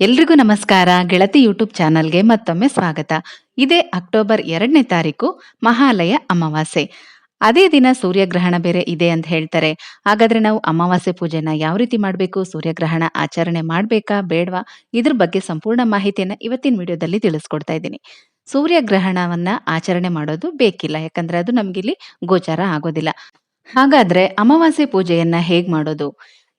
ಎಲ್ರಿಗೂ ನಮಸ್ಕಾರ. ಗೆಳತಿ ಯೂಟ್ಯೂಬ್ ಚಾನಲ್ಗೆ ಮತ್ತೊಮ್ಮೆ ಸ್ವಾಗತ. ಇದೇ ಅಕ್ಟೋಬರ್ ಎರಡನೇ ತಾರೀಕು, ಮಹಾಲಯ ಅಮಾವಾಸ್ಯೆ. ಅದೇ ದಿನ ಸೂರ್ಯಗ್ರಹಣ ಬೇರೆ ಇದೆ ಅಂತ ಹೇಳ್ತಾರೆ. ಹಾಗಾದ್ರೆ ನಾವು ಅಮಾವಾಸ್ಯೆ ಪೂಜೆನ ಯಾವ ರೀತಿ ಮಾಡಬೇಕು? ಸೂರ್ಯಗ್ರಹಣ ಆಚರಣೆ ಮಾಡಬೇಕಾ? ಬೇಡವಾ? ಇದ್ರ ಬಗ್ಗೆ ಸಂಪೂರ್ಣ ಮಾಹಿತಿಯನ್ನ ಇವತ್ತಿನ ವಿಡಿಯೋದಲ್ಲಿ ತಿಳಿಸ್ಕೊಡ್ತಾ ಇದ್ದೀನಿ. ಸೂರ್ಯಗ್ರಹಣವನ್ನ ಆಚರಣೆ ಮಾಡೋದು ಬೇಕಿಲ್ಲ. ಯಾಕಂದ್ರೆ ಅದು ನಮ್ಗಿಲ್ಲಿ ಗೋಚಾರ ಆಗೋದಿಲ್ಲ. ಹಾಗಾದ್ರೆ ಅಮಾವಾಸ್ಯೆ ಪೂಜೆಯನ್ನ ಹೇಗ್ ಮಾಡೋದು?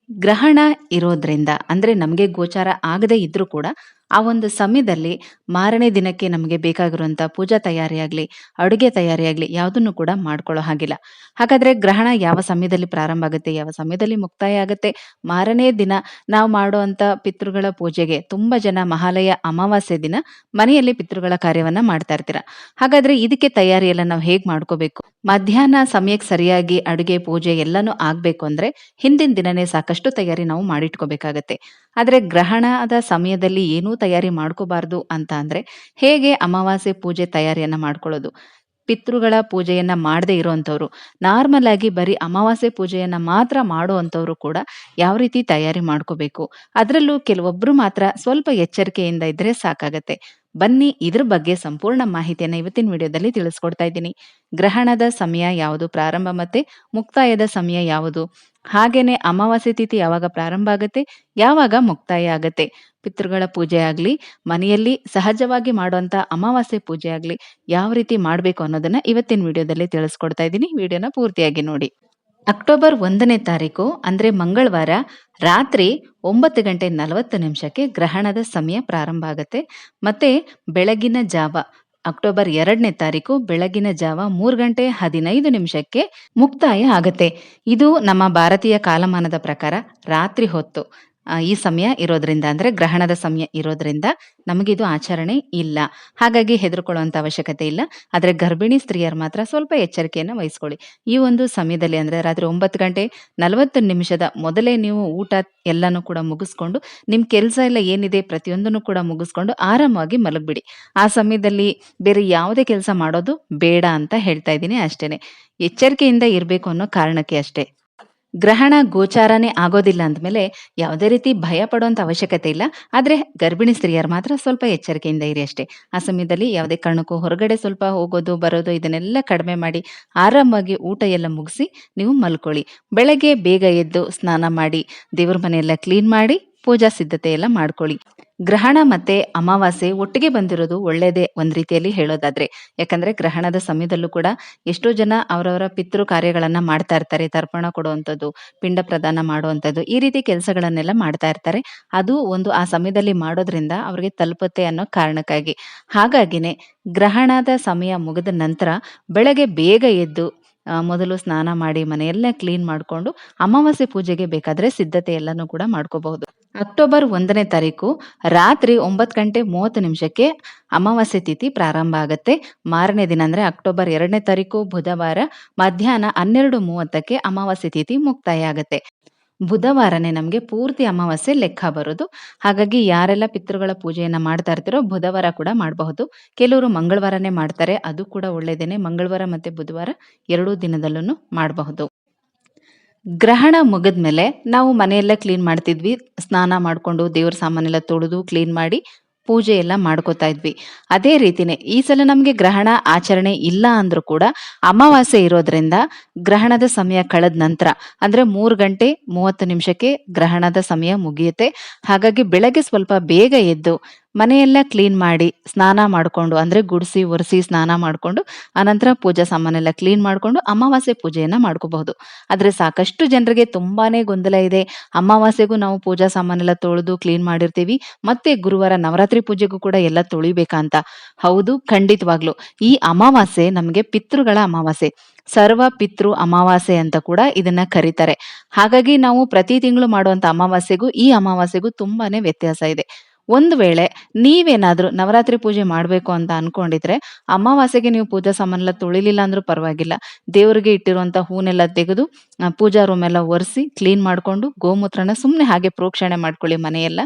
ಗ್ರಹಣ ಇರೋದ್ರಿಂದ ಅಂದ್ರೆ ನಮಗೆ ಗೋಚಾರ ಆಗದೇ ಇದ್ರೂ ಕೂಡ ಆ ಒಂದು ಸಮಯದಲ್ಲಿ ಮಾರನೇ ದಿನಕ್ಕೆ ನಮಗೆ ಬೇಕಾಗಿರುವಂಥ ಪೂಜಾ ತಯಾರಿಯಾಗಲಿ ಅಡುಗೆ ತಯಾರಿಯಾಗಲಿ ಯಾವುದನ್ನು ಕೂಡ ಮಾಡ್ಕೊಳ್ಳೋ ಹಾಗಿಲ್ಲ. ಹಾಗಾದ್ರೆ ಗ್ರಹಣ ಯಾವ ಸಮಯದಲ್ಲಿ ಪ್ರಾರಂಭ ಆಗುತ್ತೆ, ಯಾವ ಸಮಯದಲ್ಲಿ ಮುಕ್ತಾಯ ಆಗುತ್ತೆ? ಮಾರನೇ ದಿನ ನಾವು ಮಾಡುವಂತ ಪಿತೃಗಳ ಪೂಜೆಗೆ ತುಂಬಾ ಜನ ಮಹಾಲಯ ಅಮಾವಾಸ್ಯೆ ದಿನ ಮನೆಯಲ್ಲಿ ಪಿತೃಗಳ ಕಾರ್ಯವನ್ನ ಮಾಡ್ತಾ ಇರ್ತೀರ. ಹಾಗಾದ್ರೆ ಇದಕ್ಕೆ ತಯಾರಿಯೆಲ್ಲ ನಾವು ಹೇಗ್ ಮಾಡ್ಕೋಬೇಕು? ಮಧ್ಯಾಹ್ನ ಸಮಯಕ್ಕೆ ಸರಿಯಾಗಿ ಅಡುಗೆ, ಪೂಜೆ ಎಲ್ಲಾನು ಆಗ್ಬೇಕು ಅಂದ್ರೆ ಹಿಂದಿನ ದಿನನೇ ಸಾಕಷ್ಟು ತಯಾರಿ ನಾವು ಮಾಡಿಟ್ಕೋಬೇಕಾಗತ್ತೆ. ಆದ್ರೆ ಗ್ರಹಣದ ಸಮಯದಲ್ಲಿ ಏನೂ ತಯಾರಿ ಮಾಡ್ಕೋಬಾರ್ದು ಅಂತ ಅಂದ್ರೆ ಹೇಗೆ ಅಮಾವಾಸ್ಯೆ ಪೂಜೆ ತಯಾರಿಯನ್ನ ಮಾಡ್ಕೊಳ್ಳೋದು? ಪಿತೃಗಳ ಪೂಜೆಯನ್ನ ಮಾಡದೇ ಇರೋವಂಥವ್ರು ನಾರ್ಮಲ್ ಆಗಿ ಬರೀ ಅಮಾವಾಸ್ಯೆ ಪೂಜೆಯನ್ನ ಮಾತ್ರ ಮಾಡುವಂಥವ್ರು ಕೂಡ ಯಾವ ರೀತಿ ತಯಾರಿ ಮಾಡ್ಕೋಬೇಕು? ಅದರಲ್ಲೂ ಕೆಲವೊಬ್ರು ಮಾತ್ರ ಸ್ವಲ್ಪ ಎಚ್ಚರಿಕೆಯಿಂದ ಇದ್ರೆ ಸಾಕಾಗತ್ತೆ. ಬನ್ನಿ, ಇದ್ರ ಬಗ್ಗೆ ಸಂಪೂರ್ಣ ಮಾಹಿತಿಯನ್ನ ಇವತ್ತಿನ ವಿಡಿಯೋದಲ್ಲಿ ತಿಳಿಸ್ಕೊಡ್ತಾ ಇದ್ದೀನಿ. ಗ್ರಹಣದ ಸಮಯ ಯಾವುದು, ಪ್ರಾರಂಭ ಮತ್ತೆ ಮುಕ್ತಾಯದ ಸಮಯ ಯಾವುದು? ಹಾಗೇನೆ ಅಮಾವಾಸ್ಯ ತಿಥಿ ಯಾವಾಗ ಪ್ರಾರಂಭ ಆಗುತ್ತೆ? ಯಾವಾಗ ಮುಕ್ತಾಯ ಆಗತ್ತೆ? ಪಿತೃಗಳ ಪೂಜೆ ಆಗ್ಲಿ, ಮನೆಯಲ್ಲಿ ಸಹಜವಾಗಿ ಮಾಡುವಂತ ಅಮಾವಾಸ್ಯೆ ಪೂಜೆ ಆಗ್ಲಿ, ಯಾವ ರೀತಿ ಮಾಡ್ಬೇಕು ಅನ್ನೋದನ್ನ ಇವತ್ತಿನ ವಿಡಿಯೋದಲ್ಲಿ ತಿಳಿಸ್ಕೊಡ್ತಾ ಇದ್ದೀನಿ. ವಿಡಿಯೋನ ಪೂರ್ತಿಯಾಗಿ ನೋಡಿ. ಅಕ್ಟೋಬರ್ ಒಂದನೇ ತಾರೀಕು, ಅಂದರೆ ಮಂಗಳವಾರ ರಾತ್ರಿ ಒಂಬತ್ತು ಗಂಟೆ ನಲವತ್ತು ನಿಮಿಷಕ್ಕೆ ಗ್ರಹಣದ ಸಮಯ ಪ್ರಾರಂಭ ಆಗುತ್ತೆ. ಮತ್ತೆ ಬೆಳಗಿನ ಜಾವ, ಅಕ್ಟೋಬರ್ ಎರಡನೇ ತಾರೀಕು, ಬೆಳಗಿನ ಜಾವ ಮೂರು ಗಂಟೆ ಹದಿನೈದು ನಿಮಿಷಕ್ಕೆ ಮುಕ್ತಾಯ ಆಗುತ್ತೆ. ಇದು ನಮ್ಮ ಭಾರತೀಯ ಕಾಲಮಾನದ ಪ್ರಕಾರ ರಾತ್ರಿ ಹೊತ್ತು. ಈ ಸಮಯ ಇರೋದ್ರಿಂದ ಅಂದ್ರೆ ಗ್ರಹಣದ ಸಮಯ ಇರೋದ್ರಿಂದ ನಮಗಿದು ಆಚರಣೆ ಇಲ್ಲ. ಹಾಗಾಗಿ ಹೆದರ್ಕೊಳ್ಳುವಂತ ಅವಶ್ಯಕತೆ ಇಲ್ಲ. ಆದ್ರೆ ಗರ್ಭಿಣಿ ಸ್ತ್ರೀಯರು ಮಾತ್ರ ಸ್ವಲ್ಪ ಎಚ್ಚರಿಕೆಯನ್ನು ವಹಿಸ್ಕೊಳ್ಳಿ. ಈ ಒಂದು ಸಮಯದಲ್ಲಿ ಅಂದ್ರೆ ರಾತ್ರಿ ಒಂಬತ್ತು ಗಂಟೆ ನಲವತ್ತು ನಿಮಿಷದ ಮೊದಲೇ ನೀವು ಊಟ ಎಲ್ಲನೂ ಕೂಡ ಮುಗಿಸ್ಕೊಂಡು, ನಿಮ್ ಕೆಲಸ ಎಲ್ಲ ಏನಿದೆ ಪ್ರತಿಯೊಂದನ್ನು ಕೂಡ ಮುಗಿಸ್ಕೊಂಡು ಆರಾಮವಾಗಿ ಮಲಗ್ಬಿಡಿ. ಆ ಸಮಯದಲ್ಲಿ ಬೇರೆ ಯಾವುದೇ ಕೆಲಸ ಮಾಡೋದು ಬೇಡ ಅಂತ ಹೇಳ್ತಾ ಇದ್ದೀನಿ ಅಷ್ಟೇನೆ. ಎಚ್ಚರಿಕೆಯಿಂದ ಇರಬೇಕು ಅನ್ನೋ ಕಾರಣಕ್ಕೆ ಅಷ್ಟೇ. ಗ್ರಹಣ ಗೋಚಾರನೇ ಆಗೋದಿಲ್ಲ ಅಂದಮೇಲೆ ಯಾವುದೇ ರೀತಿ ಭಯ ಪಡುವಂಥ ಅವಶ್ಯಕತೆ ಇಲ್ಲ. ಆದರೆ ಗರ್ಭಿಣಿ ಸ್ತ್ರೀಯರು ಮಾತ್ರ ಸ್ವಲ್ಪ ಎಚ್ಚರಿಕೆಯಿಂದ ಇರಿ ಅಷ್ಟೇ. ಆ ಸಮಯದಲ್ಲಿ ಯಾವುದೇ ಕಾರಣಕ್ಕೂ ಹೊರಗಡೆ ಸ್ವಲ್ಪ ಹೋಗೋದು, ಬರೋದು ಇದನ್ನೆಲ್ಲ ಕಡಿಮೆ ಮಾಡಿ ಆರಾಮಾಗಿ ಊಟ ಎಲ್ಲ ಮುಗಿಸಿ ನೀವು ಮಲ್ಕೊಳ್ಳಿ. ಬೆಳಗ್ಗೆ ಬೇಗ ಎದ್ದು ಸ್ನಾನ ಮಾಡಿ, ದೇವ್ರ ಮನೆಯೆಲ್ಲ ಕ್ಲೀನ್ ಮಾಡಿ, ಪೂಜಾ ಸಿದ್ಧತೆ ಎಲ್ಲ ಮಾಡ್ಕೊಳ್ಳಿ. ಗ್ರಹಣ ಮತ್ತೆ ಅಮಾವಾಸ್ಯೆ ಒಟ್ಟಿಗೆ ಬಂದಿರೋದು ಒಳ್ಳೇದೇ ಒಂದ್ ರೀತಿಯಲ್ಲಿ ಹೇಳೋದಾದ್ರೆ. ಯಾಕಂದ್ರೆ ಗ್ರಹಣದ ಸಮಯದಲ್ಲೂ ಕೂಡ ಎಷ್ಟೋ ಜನ ಅವರವರ ಪಿತೃ ಕಾರ್ಯಗಳನ್ನ ಮಾಡ್ತಾ ಇರ್ತಾರೆ, ತರ್ಪಣ ಕೊಡುವಂಥದ್ದು, ಪಿಂಡ ಪ್ರದಾನ ಮಾಡುವಂಥದ್ದು, ಈ ರೀತಿ ಕೆಲಸಗಳನ್ನೆಲ್ಲ ಮಾಡ್ತಾ ಇರ್ತಾರೆ. ಅದು ಒಂದು ಆ ಸಮಯದಲ್ಲಿ ಮಾಡೋದ್ರಿಂದ ಅವ್ರಿಗೆ ತಲುಪುತ್ತೆ ಅನ್ನೋ ಕಾರಣಕ್ಕಾಗಿ. ಹಾಗಾಗಿನೇ ಗ್ರಹಣದ ಸಮಯ ಮುಗಿದ ನಂತರ ಬೆಳಗ್ಗೆ ಬೇಗ ಎದ್ದು ಮೊದಲು ಸ್ನಾನ ಮಾಡಿ ಮನೆಯೆಲ್ಲ ಕ್ಲೀನ್ ಮಾಡಿಕೊಂಡು ಅಮಾವಾಸ್ಯೆ ಪೂಜೆಗೆ ಬೇಕಾದ್ರೆ ಸಿದ್ಧತೆ ಎಲ್ಲನೂ ಕೂಡ ಮಾಡ್ಕೋಬಹುದು. ಅಕ್ಟೋಬರ್ ಒಂದನೇ ತಾರೀಕು ರಾತ್ರಿ ಒಂಬತ್ತು ಗಂಟೆ ಮೂವತ್ತು ನಿಮಿಷಕ್ಕೆ ಅಮಾವಾಸ್ಯೆ ತಿಥಿ ಪ್ರಾರಂಭ ಆಗುತ್ತೆ. ಮಾರನೇ ದಿನ ಅಂದ್ರೆ ಅಕ್ಟೋಬರ್ ಎರಡನೇ ತಾರೀಕು, ಬುಧವಾರ ಮಧ್ಯಾಹ್ನ ಹನ್ನೆರಡು ಮೂವತ್ತಕ್ಕೆ ಅಮಾವಾಸ್ಯೆ ತಿಥಿ ಮುಕ್ತಾಯ ಆಗುತ್ತೆ. ಬುಧವಾರನೇ ನಮಗೆ ಪೂರ್ತಿ ಅಮಾವಾಸ್ಯೆ ಲೆಕ್ಕ ಬರೋದು. ಹಾಗಾಗಿ ಯಾರೆಲ್ಲ ಪಿತೃಗಳ ಪೂಜೆಯನ್ನು ಮಾಡ್ತಾ ಇರ್ತೀರೋ ಬುಧವಾರ ಕೂಡ ಮಾಡಬಹುದು. ಕೆಲವರು ಮಂಗಳವಾರನೇ ಮಾಡ್ತಾರೆ, ಅದು ಕೂಡ ಒಳ್ಳೆಯದೇನೆ. ಮಂಗಳವಾರ ಮತ್ತೆ ಬುಧವಾರ ಎರಡೂ ದಿನದಲ್ಲೂ ಮಾಡಬಹುದು. ಗ್ರಹಣ ಮುಗಿದ್ಮೇಲೆ ನಾವು ಮನೆಯೆಲ್ಲ ಕ್ಲೀನ್ ಮಾಡ್ತಿದ್ವಿ. ಸ್ನಾನ ಮಾಡ್ಕೊಂಡು ದೇವ್ರ ಸಾಮಾನೆಲ್ಲ ತೊಳೆದು ಕ್ಲೀನ್ ಮಾಡಿ ಪೂಜೆ ಎಲ್ಲ ಮಾಡ್ಕೋತಾ ಇದ್ವಿ. ಅದೇ ರೀತಿನೇ ಈ ಸಲ ನಮಗೆ ಗ್ರಹಣ ಆಚರಣೆ ಇಲ್ಲ ಅಂದ್ರೂ ಕೂಡ ಅಮಾವಾಸ್ಯೆ ಇರೋದ್ರಿಂದ ಗ್ರಹಣದ ಸಮಯ ಕಳೆದ ನಂತರ, ಅಂದ್ರೆ ಮೂರು ಗಂಟೆ ಮೂವತ್ತು ನಿಮಿಷಕ್ಕೆ ಗ್ರಹಣದ ಸಮಯ ಮುಗಿಯುತ್ತೆ. ಹಾಗಾಗಿ ಬೆಳಗ್ಗೆ ಸ್ವಲ್ಪ ಬೇಗ ಎದ್ದು ಮನೆಯೆಲ್ಲ ಕ್ಲೀನ್ ಮಾಡಿ ಸ್ನಾನ ಮಾಡಿಕೊಂಡು, ಅಂದ್ರೆ ಗುಡಿಸಿ, ಒರೆಸಿ ಸ್ನಾನ ಮಾಡಿಕೊಂಡು, ಆನಂತರ ಪೂಜಾ ಸಾಮಾನೆಲ್ಲ ಕ್ಲೀನ್ ಮಾಡಿಕೊಂಡು ಅಮಾವಾಸ್ಯೆ ಪೂಜೆಯನ್ನು ಮಾಡ್ಕೋಬಹುದು. ಆದರೆ ಸಾಕಷ್ಟು ಜನರಿಗೆ ತುಂಬಾನೇ ಗೊಂದಲ ಇದೆ. ಅಮಾವಾಸ್ಯೆಗೂ ನಾವು ಪೂಜಾ ಸಾಮಾನೆಲ್ಲ ತೊಳೆದು ಕ್ಲೀನ್ ಮಾಡಿರ್ತೀವಿ. ಮತ್ತೆ ಗುರುವಾರ ನವರಾತ್ರಿ ಪೂಜೆಗೂ ಕೂಡ ಎಲ್ಲ ತೊಳಿಬೇಕಂತ. ಹೌದು, ಖಂಡಿತವಾಗ್ಲು. ಈ ಅಮಾವಾಸ್ಯೆ ನಮಗೆ ಪಿತೃಗಳ ಅಮಾವಾಸ್ಯೆ. ಸರ್ವ ಪಿತೃ ಅಮಾವಾಸ್ಯೆ ಅಂತ ಕೂಡ ಇದನ್ನ ಕರೀತಾರೆ. ಹಾಗಾಗಿ ನಾವು ಪ್ರತಿ ತಿಂಗಳು ಮಾಡುವಂತ ಅಮಾವಾಸ್ಯೆಗೂ ಈ ಅಮಾವಾಸ್ಯೆಗೂ ತುಂಬಾನೇ ವ್ಯತ್ಯಾಸ ಇದೆ. ಒಂದು ವೇಳೆ ನೀವೇನಾದ್ರೂ ನವರಾತ್ರಿ ಪೂಜೆ ಮಾಡಬೇಕು ಅಂತ ಅನ್ಕೊಂಡಿದ್ರೆ ಅಮಾವಾಸ್ಯೆಗೆ ನೀವು ಪೂಜಾ ಸಾಮಾನೆಲ್ಲ ತೊಳಿಲಿಲ್ಲ ಅಂದ್ರೂ ಪರವಾಗಿಲ್ಲ. ದೇವರಿಗೆ ಇಟ್ಟಿರುವಂತ ಹೂನೆಲ್ಲ ತೆಗೆದು ಪೂಜಾ ರೂಮ್ ಎಲ್ಲ ಒರೆಸಿ ಕ್ಲೀನ್ ಮಾಡ್ಕೊಂಡು ಗೋಮೂತ್ರನ ಸುಮ್ಮನೆ ಹಾಗೆ ಪ್ರೋಕ್ಷಣೆ ಮಾಡ್ಕೊಳ್ಳಿ ಮನೆಯೆಲ್ಲ.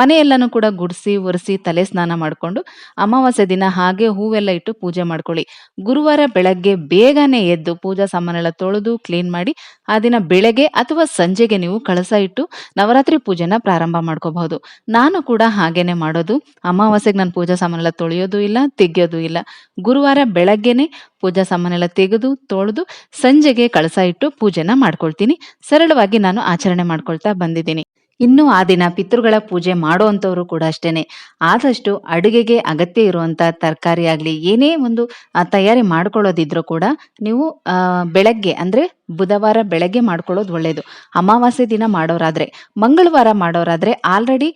ಮನೆಯೆಲ್ಲನೂ ಕೂಡ ಗುಡಿಸಿ, ಒರೆಸಿ, ತಲೆ ಸ್ನಾನ ಮಾಡ್ಕೊಂಡು ಅಮಾವಾಸ್ಯೆ ದಿನ ಹಾಗೆ ಹೂವೆಲ್ಲ ಇಟ್ಟು ಪೂಜೆ ಮಾಡ್ಕೊಳ್ಳಿ. ಗುರುವಾರ ಬೆಳಗ್ಗೆ ಬೇಗನೆ ಎದ್ದು ಪೂಜಾ ಸಾಮಾನೆಲ್ಲ ತೊಳೆದು ಕ್ಲೀನ್ ಮಾಡಿ, ಆ ದಿನ ಬೆಳಗ್ಗೆ ಅಥವಾ ಸಂಜೆಗೆ ನೀವು ಕಳಸ ಇಟ್ಟು ನವರಾತ್ರಿ ಪೂಜೆನ ಪ್ರಾರಂಭ ಮಾಡ್ಕೋಬಹುದು. ನಾನು ಕೂಡ ಹಾಗೇನೆ ಮಾಡೋದು. ಅಮಾವಾಸ್ಯೆಗೆ ನಾನು ಪೂಜಾ ಸಾಮಾನೆಲ್ಲ ತೊಳೆಯೋದು ಇಲ್ಲ, ತೆಗೆಯೋದು ಇಲ್ಲ. ಗುರುವಾರ ಬೆಳಗ್ಗೆನೆ ಪೂಜಾ ಸಾಮಾನೆಲ್ಲ ತೆಗೆದು, ತೊಳೆದು ಸಂಜೆಗೆ ಕಳಸ ಇಟ್ಟು ಪೂಜೆನ ಮಾಡ್ಕೊಳ್ತೀನಿ. ಸರಳವಾಗಿ ನಾನು ಆಚರಣೆ ಮಾಡ್ಕೊಳ್ತಾ ಬಂದಿದ್ದೀನಿ. ಇನ್ನು ಆ ದಿನ ಪಿತೃಗಳ ಪೂಜೆ ಮಾಡೋವಂಥವ್ರು ಕೂಡ ಅಷ್ಟೇನೆ. ಆದಷ್ಟು ಅಡುಗೆಗೆ ಅಗತ್ಯ ಇರುವಂತ ತರಕಾರಿ ಆಗಲಿ, ಏನೇ ಒಂದು ತಯಾರಿ ಮಾಡ್ಕೊಳ್ಳೋದಿದ್ರೂ ಕೂಡ ನೀವು ಬೆಳಗ್ಗೆ, ಅಂದ್ರೆ ಬುಧವಾರ ಬೆಳಗ್ಗೆ ಮಾಡ್ಕೊಳ್ಳೋದು ಒಳ್ಳೆಯದು ಅಮಾವಾಸ್ಯೆ ದಿನ ಮಾಡೋರಾದ್ರೆ. ಮಂಗಳವಾರ ಮಾಡೋರಾದ್ರೆ ಆಲ್ರೆಡಿ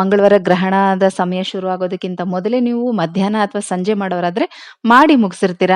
ಮಂಗಳವಾರ ಗ್ರಹಣದ ಸಮಯ ಶುರು ಆಗೋದಕ್ಕಿಂತ ಮೊದಲೇ ನೀವು ಮಧ್ಯಾಹ್ನ ಅಥವಾ ಸಂಜೆ ಮಾಡೋರಾದ್ರೆ ಮಾಡಿ ಮುಗಿಸಿರ್ತೀರ.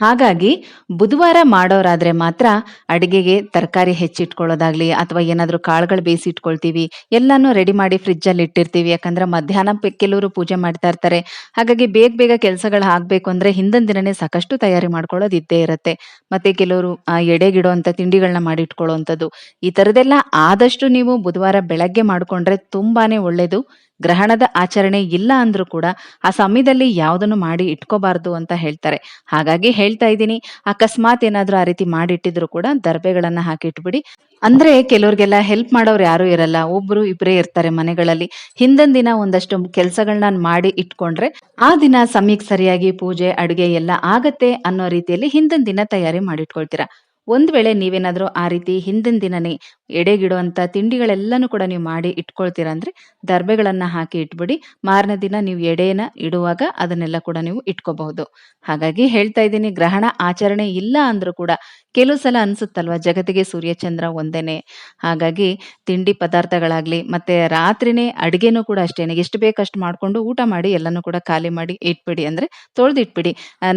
ಹಾಗಾಗಿ ಬುಧವಾರ ಮಾಡೋರಾದ್ರೆ ಮಾತ್ರ ಅಡಿಗೆಗೆ ತರಕಾರಿ ಹೆಚ್ಚಿಟ್ಕೊಳ್ಳೋದಾಗ್ಲಿ ಅಥವಾ ಏನಾದ್ರೂ ಕಾಳುಗಳು ಬೇಯಿಸಿಟ್ಕೊಳ್ತೀವಿ. ಎಲ್ಲಾನು ರೆಡಿ ಮಾಡಿ ಫ್ರಿಜ್ಜಲ್ಲಿ ಇಟ್ಟಿರ್ತೀವಿ. ಯಾಕಂದ್ರೆ ಮಧ್ಯಾಹ್ನ ಕೆಲವರು ಪೂಜೆ ಮಾಡ್ತಾ ಇರ್ತಾರೆ. ಹಾಗಾಗಿ ಬೇಗ ಬೇಗ ಕೆಲಸಗಳು ಆಗ್ಬೇಕು ಅಂದ್ರೆ ಹಿಂದಿನ ದಿನನೇ ಸಾಕಷ್ಟು ತಯಾರಿ ಮಾಡ್ಕೊಳ್ಳೋದು ಇದ್ದೇ ಇರುತ್ತೆ ಮತ್ತೆ ಕೆಲವರು ಎಡೆಗಿಡುವಂತ ತಿಂಡಿಗಳನ್ನ ಮಾಡಿಟ್ಕೊಳ್ಳುವಂಥದ್ದು. ಈ ತರದೆಲ್ಲ ಆದಷ್ಟು ನೀವು ಬುಧವಾರ ಬೆಳಗ್ಗೆ ಮಾಡ್ಕೊಂಡ್ರೆ ತುಂಬಾನೇ ಒಳ್ಳೇದು. ಗ್ರಹಣದ ಆಚರಣೆ ಇಲ್ಲ ಅಂದ್ರೂ ಕೂಡ ಆ ಸಮಯದಲ್ಲಿ ಯಾವುದನ್ನು ಮಾಡಿ ಇಟ್ಕೋಬಾರ್ದು ಅಂತ ಹೇಳ್ತಾರೆ. ಹಾಗಾಗಿ ಹೇಳ್ತಾ ಇದ್ದೀನಿ. ಅಕಸ್ಮಾತ್ ಏನಾದ್ರೂ ಆ ರೀತಿ ಮಾಡಿಟ್ಟಿದ್ರು ಕೂಡ ದರ್ಬೆಗಳನ್ನ ಹಾಕಿ ಇಟ್ಬಿಡಿ. ಅಂದ್ರೆ ಕೆಲವ್ರಿಗೆಲ್ಲ ಹೆಲ್ಪ್ ಮಾಡೋರು ಯಾರು ಇರಲ್ಲ. ಒಬ್ರು ಇಬ್ಬರೇ ಇರ್ತಾರೆ ಮನೆಗಳಲ್ಲಿ. ಹಿಂದಿನ ದಿನ ಒಂದಷ್ಟು ಕೆಲಸಗಳನ್ನ ಮಾಡಿ ಇಟ್ಕೊಂಡ್ರೆ ಆ ದಿನ ಸಮಯಕ್ಕೆ ಸರಿಯಾಗಿ ಪೂಜೆ, ಅಡುಗೆ ಎಲ್ಲ ಆಗತ್ತೆ ಅನ್ನೋ ರೀತಿಯಲ್ಲಿ ಹಿಂದಿನ ದಿನ ತಯಾರಿ ಮಾಡಿಟ್ಕೊಳ್ತೀರಾ. ಒಂದ್ ವೇಳೆ ನೀವೇನಾದರೂ ಆ ರೀತಿ ಹಿಂದಿನ ದಿನನೇ ಎಡೆಗಿಡುವಂತ ತಿಂಡಿಗಳೆಲ್ಲನೂ ಕೂಡ ನೀವು ಮಾಡಿ ಇಟ್ಕೊಳ್ತೀರ ಅಂದರೆ ದರ್ಬೆಗಳನ್ನು ಹಾಕಿ ಇಟ್ಬಿಡಿ. ಮಾರನೇ ದಿನ ನೀವು ಎಡೆನ ಇಡುವಾಗ ಅದನ್ನೆಲ್ಲ ಕೂಡ ನೀವು ಇಟ್ಕೋಬಹುದು. ಹಾಗಾಗಿ ಹೇಳ್ತಾ ಇದ್ದೀನಿ, ಗ್ರಹಣ ಆಚರಣೆ ಇಲ್ಲ ಅಂದರೂ ಕೂಡ ಕೆಲವು ಸಲ ಅನ್ಸುತ್ತಲ್ವಾ, ಜಗತ್ತಿಗೆ ಸೂರ್ಯಚಂದ್ರ ಒಂದೇನೆ. ಹಾಗಾಗಿ ತಿಂಡಿ ಪದಾರ್ಥಗಳಾಗ್ಲಿ ಮತ್ತೆ ರಾತ್ರಿನೇ ಅಡುಗೆನೂ ಕೂಡ ಅಷ್ಟೇನೆ. ಎಷ್ಟು ಬೇಕಷ್ಟು ಮಾಡಿಕೊಂಡು ಊಟ ಮಾಡಿ ಎಲ್ಲನೂ ಕೂಡ ಖಾಲಿ ಮಾಡಿ ಇಟ್ಬಿಡಿ. ಅಂದ್ರೆ ತೊಳ್ದಿಟ್ಬಿಡಿ.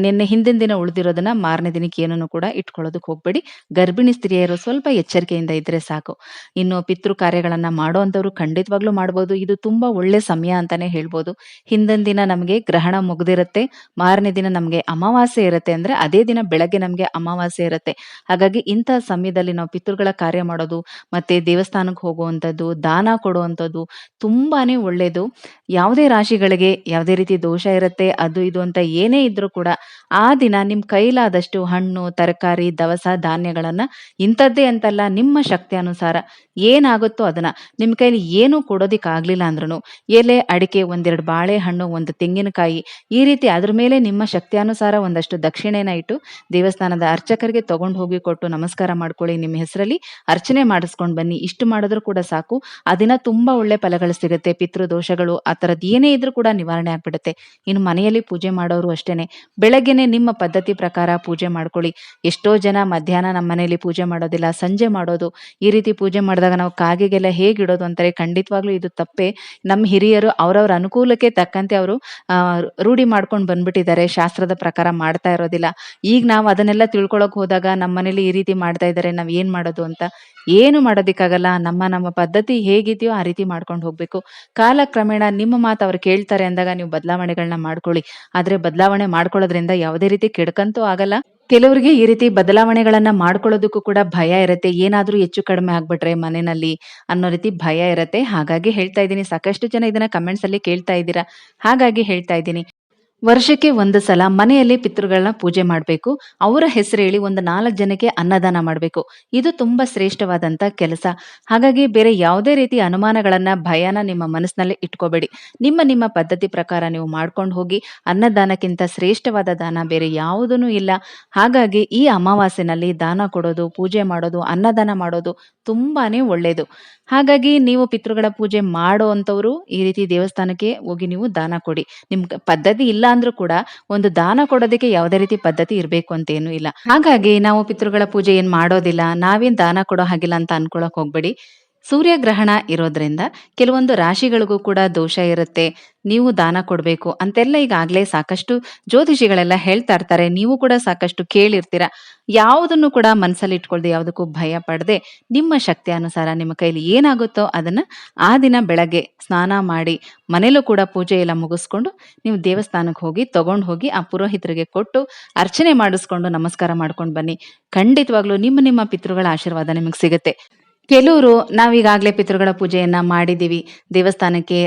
ನಿನ್ನೆ ಹಿಂದಿನ ದಿನ ಉಳಿದಿರೋದನ್ನ ಮಾರನೇ ದಿನಕ್ಕೆ ಏನನ್ನು ಕೂಡ ಇಟ್ಕೊಳ್ಳೋದಕ್ಕೆ ಹೋಗ್ಬೇಡಿ. ಗರ್ಭಿಣಿ ಸ್ತ್ರೀಯರು ಸ್ವಲ್ಪ ಎಚ್ಚರಿಕೆಯಿಂದ ಇದ್ರೆ ಸಾಕು. ಇನ್ನು ಪಿತೃ ಕಾರ್ಯಗಳನ್ನ ಮಾಡೋವಂಥವ್ರು ಖಂಡಿತವಾಗ್ಲೂ ಮಾಡ್ಬೋದು. ಇದು ತುಂಬಾ ಒಳ್ಳೆ ಸಮಯ ಅಂತಾನೆ ಹೇಳ್ಬೋದು. ಹಿಂದಿನ ದಿನ ನಮಗೆ ಗ್ರಹಣ ಮುಗ್ದಿರತ್ತೆ. ಮಾರನೇ ದಿನ ನಮ್ಗೆ ಅಮಾವಾಸ್ಯೆ ಇರತ್ತೆ ಅಂದ್ರೆ ಅದೇ ದಿನ ಬೆಳಗ್ಗೆ ನಮ್ಗೆ ಅಮಾವಾಸ್ಯೆ ಇರತ್ತೆ. ಹಾಗಾಗಿ ಇಂತಹ ಸಮಯದಲ್ಲಿ ನಾವು ಪಿತೃಗಳ ಕಾರ್ಯ ಮಾಡೋದು, ಮತ್ತೆ ದೇವಸ್ಥಾನಕ್ಕೆ ಹೋಗುವಂಥದ್ದು, ದಾನ ಕೊಡುವಂಥದ್ದು ತುಂಬಾನೇ ಒಳ್ಳೇದು. ಯಾವುದೇ ರಾಶಿಗಳಿಗೆ ಯಾವುದೇ ರೀತಿ ದೋಷ ಇರತ್ತೆ, ಅದು ಇದು ಅಂತ ಏನೇ ಇದ್ರೂ ಕೂಡ ಆ ದಿನ ನಿಮ್ ಕೈಲಾದಷ್ಟು ಹಣ್ಣು, ತರಕಾರಿ, ದವಸ ಧಾನ್ಯಗಳನ್ನ ಇಂಥದ್ದೇ ಅಂತಲ್ಲ ನಿಮ್ಮ ಶಕ್ತಿ ಅನುಸಾರ ಏನಾಗುತ್ತೋ ಅದನ್ನ ನಿಮ್ಮ ಕೈಲಿ ಏನೂ ಕೊಡೋದಿಕ್ ಆಗ್ಲಿಲ್ಲ ಅಂದ್ರೂ ಎಲೆ, ಅಡಿಕೆ, ಒಂದೆರಡು ಬಾಳೆಹಣ್ಣು, ಒಂದು ತೆಂಗಿನಕಾಯಿ ಈ ರೀತಿ ಅದ್ರ ಮೇಲೆ ನಿಮ್ಮ ಶಕ್ತಿಯಾನುಸಾರ ಒಂದಷ್ಟು ದಕ್ಷಿಣೆನ ಇಟ್ಟು ದೇವಸ್ಥಾನದ ಅರ್ಚಕರಿಗೆ ತಗೊಂಡು ಹೋಗಿ ಕೊಟ್ಟು ನಮಸ್ಕಾರ ಮಾಡ್ಕೊಳ್ಳಿ. ನಿಮ್ಮ ಹೆಸರಲ್ಲಿ ಅರ್ಚನೆ ಮಾಡಿಸ್ಕೊಂಡು ಬನ್ನಿ. ಇಷ್ಟು ಮಾಡಿದ್ರು ಕೂಡ ಸಾಕು. ಆ ತುಂಬಾ ಒಳ್ಳೆ ಫಲಗಳು ಸಿಗುತ್ತೆ. ಪಿತೃ ದೋಷಗಳು ಆ ತರದ್ ಏನೇ ಇದ್ರೂ ಕೂಡ ನಿವಾರಣೆ ಆಗ್ಬಿಡುತ್ತೆ. ಇನ್ನು ಮನೆಯಲ್ಲಿ ಪೂಜೆ ಮಾಡೋರು ಅಷ್ಟೇನೆ. ಬೆಳಗ್ಗೆನೆ ನಿಮ್ಮ ಪದ್ಧತಿ ಪ್ರಕಾರ ಪೂಜೆ ಮಾಡ್ಕೊಳ್ಳಿ. ಎಷ್ಟೋ ಜನ ಮಧ್ಯಾಹ್ನ ನಮ್ಮ ಮನೆಯಲ್ಲಿ ಪೂಜೆ ಮಾಡೋದಿಲ್ಲ, ಸಂಜೆ ಮಾಡೋದು. ಈ ರೀತಿ ಪೂಜೆ ಮಾಡಿದಾಗ ನಾವು ಕಾಗೆಗೆಲ್ಲ ಹೇಗ್ ಇಡೋದು ಅಂತಾರೆ. ಖಂಡಿತವಾಗ್ಲೂ ಇದು ತಪ್ಪೇ. ನಮ್ಮ ಹಿರಿಯರು ಅವರವ್ರ ಅನುಕೂಲಕ್ಕೆ ತಕ್ಕಂತೆ ಅವರು ರೂಢಿ ಮಾಡ್ಕೊಂಡು ಬಂದ್ಬಿಟ್ಟಿದ್ದಾರೆ. ಶಾಸ್ತ್ರದ ಪ್ರಕಾರ ಮಾಡ್ತಾ ಇರೋದಿಲ್ಲ. ಈಗ ನಾವು ಅದನ್ನೆಲ್ಲ ತಿಳ್ಕೊಳಕ್ ಹೋದಾಗ ನಮ್ಮ ಮನೇಲಿ ಈ ರೀತಿ ಮಾಡ್ತಾ ಇದ್ದಾರೆ. ನಾವ್ ಏನ್ ಮಾಡೋದು ಅಂತ. ಏನು ಮಾಡೋದಿಕ್ಕಾಗಲ್ಲ. ನಮ್ಮ ನಮ್ಮ ಪದ್ಧತಿ ಹೇಗಿದೆಯೋ ಆ ರೀತಿ ಮಾಡ್ಕೊಂಡು ಹೋಗ್ಬೇಕು. ಕಾಲಕ್ರಮೇಣ ನಿಮ್ಮ ಮಾತು ಅವ್ರು ಕೇಳ್ತಾರೆ ಅಂದಾಗ ನೀವು ಬದಲಾವಣೆಗಳನ್ನ ಮಾಡ್ಕೊಳ್ಳಿ. ಆದ್ರೆ ಬದಲಾವಣೆ ಮಾಡ್ಕೊಳ್ಳೋದ್ರಿಂದ ಯಾವುದೇ ರೀತಿ ಕೆಡ್ಕಂತೂ ಆಗಲ್ಲ. ಕೆಲವರಿಗೆ ಈ ರೀತಿ ಬದಲಾವಣೆಗಳನ್ನ ಮಾಡ್ಕೊಳ್ಳೋದಕ್ಕೂ ಕೂಡ ಭಯ ಇರತ್ತೆ. ಏನಾದ್ರೂ ಹೆಚ್ಚು ಕಡಿಮೆ ಆಗ್ಬಿಟ್ರೆ ಮನೆಯಲ್ಲಿ ಅನ್ನೋ ರೀತಿ ಭಯ ಇರುತ್ತೆ ಹಾಗಾಗಿ ಹೇಳ್ತಾ ಇದ್ದೀನಿ. ಸಾಕಷ್ಟು ಜನ ಇದನ್ನ ಕಮೆಂಟ್ಸ್ ಅಲ್ಲಿ ಕೇಳ್ತಾ ಇದ್ದೀರಾ. ಹಾಗಾಗಿ ಹೇಳ್ತಾ ಇದ್ದೀನಿ. ವರ್ಷಕ್ಕೆ ಒಂದು ಸಲ ಮನೆಯಲ್ಲಿ ಪಿತೃಗಳನ್ನ ಪೂಜೆ ಮಾಡಬೇಕು ಅವರ ಹೆಸರು ಹೇಳಿ ಒಂದು ನಾಲ್ಕು ಜನಕ್ಕೆ ಅನ್ನದಾನ ಮಾಡಬೇಕು ಇದು ತುಂಬಾ ಶ್ರೇಷ್ಠವಾದಂತ ಕೆಲಸ. ಹಾಗಾಗಿ ಬೇರೆ ಯಾವುದೇ ರೀತಿ ಅನುಮಾನಗಳನ್ನ, ಭಯನ ನಿಮ್ಮ ಮನಸ್ಸಿನಲ್ಲಿ ಇಟ್ಕೋಬೇಡಿ. ನಿಮ್ಮ ನಿಮ್ಮ ಪದ್ಧತಿ ಪ್ರಕಾರ ನೀವು ಮಾಡ್ಕೊಂಡು ಹೋಗಿ. ಅನ್ನದಾನಕ್ಕಿಂತ ಶ್ರೇಷ್ಠವಾದ ದಾನ ಬೇರೆ ಯಾವುದೂ ಇಲ್ಲ. ಹಾಗಾಗಿ ಈ ಅಮಾವಾಸ್ಯೆನಲ್ಲಿ ದಾನ ಕೊಡೋದು, ಪೂಜೆ ಮಾಡೋದು, ಅನ್ನದಾನ ಮಾಡೋದು ತುಂಬಾನೇ ಒಳ್ಳೆಯದು ಹಾಗಾಗಿ ನೀವು ಪಿತೃಗಳ ಪೂಜೆ ಮಾಡೋ ಅಂಥವ್ರು ಈ ರೀತಿ ದೇವಸ್ಥಾನಕ್ಕೆ ಹೋಗಿ ನೀವು ದಾನ ಕೊಡಿ. ನಿಮ್ಗೆ ಪದ್ಧತಿ ಇಲ್ಲ ಅಂದ್ರೂ ಕೂಡ ಒಂದು ದಾನ ಕೊಡೋದಕ್ಕೆ ಯಾವುದೇ ರೀತಿ ಪದ್ಧತಿ ಇರಬೇಕು ಅಂತ ಏನು ಇಲ್ಲ. ಹಾಗಾಗಿ ನಾವು ಪಿತೃಗಳ ಪೂಜೆ ಏನ್ ಮಾಡೋದಿಲ್ಲ, ನಾವೇನ್ ದಾನ ಕೊಡೋ ಹಾಗಿಲ್ಲ ಅಂತ ಅನ್ಕೊಳಕ್ ಹೋಗ್ಬೇಡಿ. ಸೂರ್ಯಗ್ರಹಣ ಇರೋದ್ರಿಂದ ಕೆಲವೊಂದು ರಾಶಿಗಳಿಗೂ ಕೂಡ ದೋಷ ಇರುತ್ತೆ. ನೀವು ದಾನ ಕೊಡಬೇಕು ಅಂತೆಲ್ಲ ಈಗಾಗ್ಲೇ ಸಾಕಷ್ಟು ಜ್ಯೋತಿಷಿಗಳೆಲ್ಲ ಹೇಳ್ತಾ ಇರ್ತಾರೆ. ನೀವು ಕೂಡ ಸಾಕಷ್ಟು ಕೇಳಿರ್ತೀರ. ಯಾವುದನ್ನು ಕೂಡ ಮನಸ್ಸಲ್ಲಿ ಇಟ್ಕೊಳ್ದೆ, ಯಾವುದಕ್ಕೂ ಭಯ ಪಡದೆ, ನಿಮ್ಮ ಶಕ್ತಿ ಅನುಸಾರ ನಿಮ್ಮ ಕೈಲಿ ಏನಾಗುತ್ತೋ ಅದನ್ನ ಆ ದಿನ ಬೆಳಗ್ಗೆ ಸ್ನಾನ ಮಾಡಿ ಮನೇಲೂ ಕೂಡ ಪೂಜೆ ಎಲ್ಲ ಮುಗಿಸ್ಕೊಂಡು ನೀವು ದೇವಸ್ಥಾನಕ್ಕೆ ಹೋಗಿ, ತಗೊಂಡು ಹೋಗಿ ಆ ಪುರೋಹಿತರಿಗೆ ಕೊಟ್ಟು ಅರ್ಚನೆ ಮಾಡಿಸ್ಕೊಂಡು ನಮಸ್ಕಾರ ಮಾಡ್ಕೊಂಡು ಬನ್ನಿ. ಖಂಡಿತವಾಗ್ಲೂ ನಿಮ್ಮ ನಿಮ್ಮ ಪಿತೃಗಳ ಆಶೀರ್ವಾದ ನಿಮಗೆ ಸಿಗುತ್ತೆ. ಕೆಲವ್ರು ನಾವೀಗಾಗಲೇ ಪಿತೃಗಳ ಪೂಜೆಯನ್ನ ಮಾಡಿದೀವಿ. ದೇವಸ್ಥಾನಕ್ಕೆ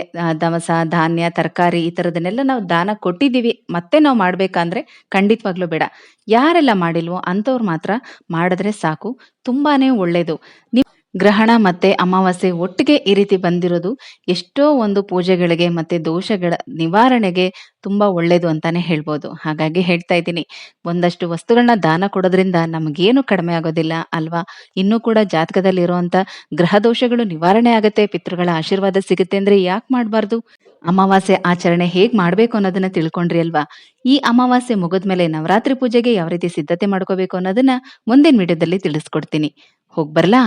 ದವಸ, ಧಾನ್ಯ, ತರಕಾರಿ ಈ ಥರದನ್ನೆಲ್ಲ ನಾವು ದಾನ ಕೊಟ್ಟಿದ್ದೀವಿ ಮತ್ತೆ ನಾವು ಮಾಡಬೇಕಂದ್ರೆ ಖಂಡಿತವಾಗ್ಲೂ ಬೇಡ. ಯಾರೆಲ್ಲ ಮಾಡಿಲ್ವೋ ಅಂಥವ್ರು ಮಾತ್ರ ಮಾಡಿದ್ರೆ ಸಾಕು. ತುಂಬಾನೇ ಒಳ್ಳೇದು. ನೀವ್ ಗ್ರಹಣ ಮತ್ತೆ ಅಮಾವಾಸ್ಯೆ ಒಟ್ಟಿಗೆ ಈ ರೀತಿ ಬಂದಿರೋದು ಎಷ್ಟೋ ಒಂದು ಪೂಜೆಗಳಿಗೆ ಮತ್ತೆ ದೋಷಗಳ ನಿವಾರಣೆಗೆ ತುಂಬಾ ಒಳ್ಳೇದು ಅಂತಾನೆ ಹೇಳ್ಬೋದು. ಹಾಗಾಗಿ ಹೇಳ್ತಾ ಇದ್ದೀನಿ, ಒಂದಷ್ಟು ವಸ್ತುಗಳನ್ನ ದಾನ ಕೊಡೋದ್ರಿಂದ ನಮ್ಗೇನು ಕಡಿಮೆ ಆಗೋದಿಲ್ಲ ಅಲ್ವಾ? ಇನ್ನೂ ಕೂಡ ಜಾತಕದಲ್ಲಿ ಇರುವಂತ ಗ್ರಹ ದೋಷಗಳು ನಿವಾರಣೆ ಆಗತ್ತೆ, ಪಿತೃಗಳ ಆಶೀರ್ವಾದ ಸಿಗುತ್ತೆ ಅಂದ್ರೆ ಯಾಕ್ ಮಾಡಬಾರ್ದು ಅಮಾವಾಸ್ಯೆ ಆಚರಣೆ ಹೇಗ್ ಮಾಡ್ಬೇಕು ಅನ್ನೋದನ್ನ ತಿಳ್ಕೊಂಡ್ರಿ ಅಲ್ವಾ? ಈ ಅಮಾವಾಸ್ಯೆ ಮುಗಿದ್ಮೇಲೆ ನವರಾತ್ರಿ ಪೂಜೆಗೆ ಯಾವ ರೀತಿ ಸಿದ್ಧತೆ ಮಾಡ್ಕೋಬೇಕು ಅನ್ನೋದನ್ನ ಮುಂದಿನ ವಿಡಿಯೋದಲ್ಲಿ ತಿಳಿಸ್ಕೊಡ್ತೀನಿ. ಹೋಗ್ಬರ್ಲಾ?